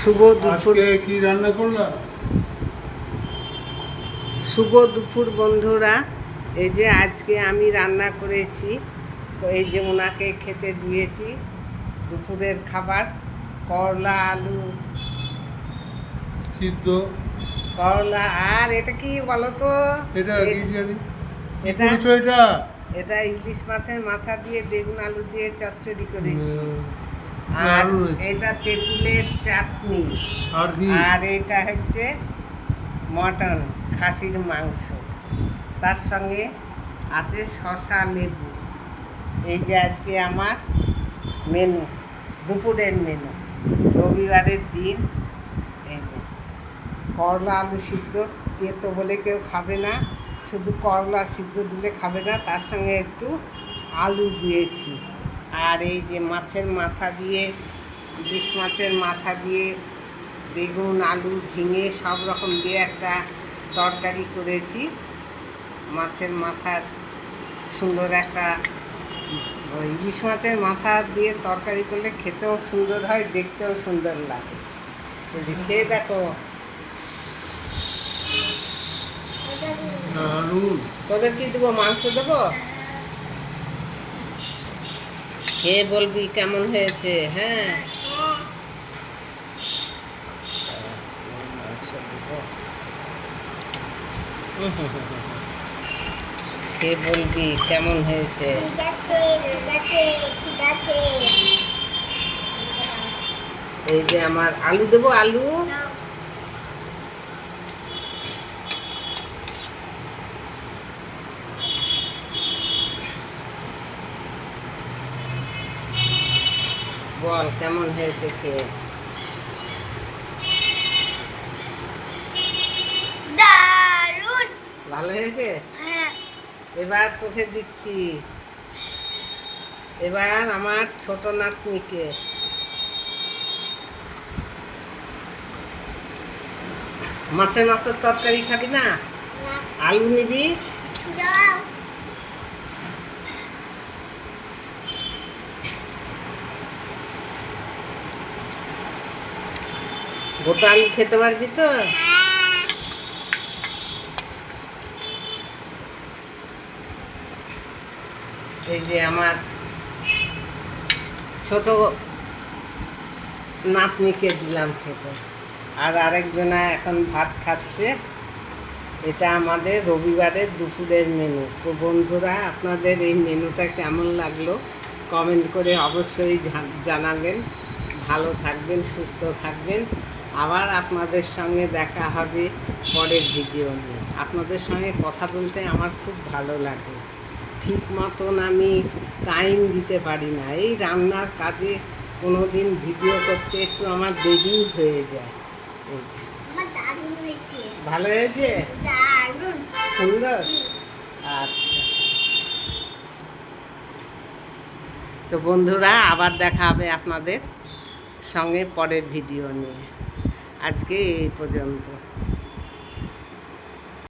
শুভ দুপুর। কি রান্না শুভ দুপুর বন্ধুরা। এই যে আজকে আমি রান্না করেছি এই যে ওনাকে খেতে দিয়েছি দুপুরের খাবার করলা আলু। সিদ্ধ। করলা আর এটা কি বলো তো এটা এটা? ইলিশ মাছের মাথা দিয়ে বেগুন আলু দিয়ে চচ্চড়ি করেছি। আর। এটা তেঁতুলের চাটনি। আর আর এটা হচ্ছে মটন খাসির মাংস। তার সঙ্গে আছে শসা লেবু। এই যে আজকে আমার মেনু দুপুরের মেনু রবিবারের দিন এই যে করলা আলু সিদ্ধ তেতো বলে কেউ খাবে না। শুধু করলা সিদ্ধ দিলে খাবে না তার সঙ্গে একটু আলু দিয়েছি। আর এই যে মাছের মাথা দিয়ে ইলিশ মাছের মাথা দিয়ে বেগুন আলু ঝিঙে সব রকম দিয়ে একটা তরকারি করেছি। মাছের মাথার সুন্দর একটা ইলিশ মাছের মাথা দিয়ে তরকারি করলে খেতেও সুন্দর হয় দেখতেও সুন্দর লাগে। খেয়ে দেখো। তোদের কি দেবো মাংস দেবো? খেয়ে বলবি কেমন হয়েছে? হ্যাঁ। খেয়ে বলবি কেমন হয়েছে? এই যে আমার আলু দেবো আলু? বল কেমন হয়েছে খেয়ে? দারুণ ভালো হয়েছে? হ্যাঁ। এবার তোকে দিচ্ছি। এবার আমার ছোট নাতনিকে। মাছের মাথার তরকারি খাবি না? আলু নিবি? গোটা আলু খেতে পারবি তো? এই যে আমার ছোট নাতনিকে দিলাম খেতে। আর আরেকজনা এখন ভাত খাচ্ছে। এটা আমাদের রবিবারের দুপুরের মেনু। তো বন্ধুরা, আপনাদের এই মেনুটা কেমন লাগল কমেন্ট করে অবশ্যই জানাবেন। ভালো থাকবেন, সুস্থ থাকবেন। আবার আপনাদের সঙ্গে দেখা হবে পরের ভিডিও নিয়ে। আপনাদের সঙ্গে কথা বলতে আমার খুব ভালো লাগে। ঠিক মতন আমি টাইম দিতে পারি না। এই রান্নার কাজে কোনো দিন ভিডিও করতে একটু আমার দেরি হয়ে যায়। এই যে। ভালো হয়েছে? সুন্দর? আচ্ছা। তো বন্ধুরা আবার দেখা হবে আপনাদের সঙ্গে পরের ভিডিও নিয়ে। আজকে এই পর্যন্ত।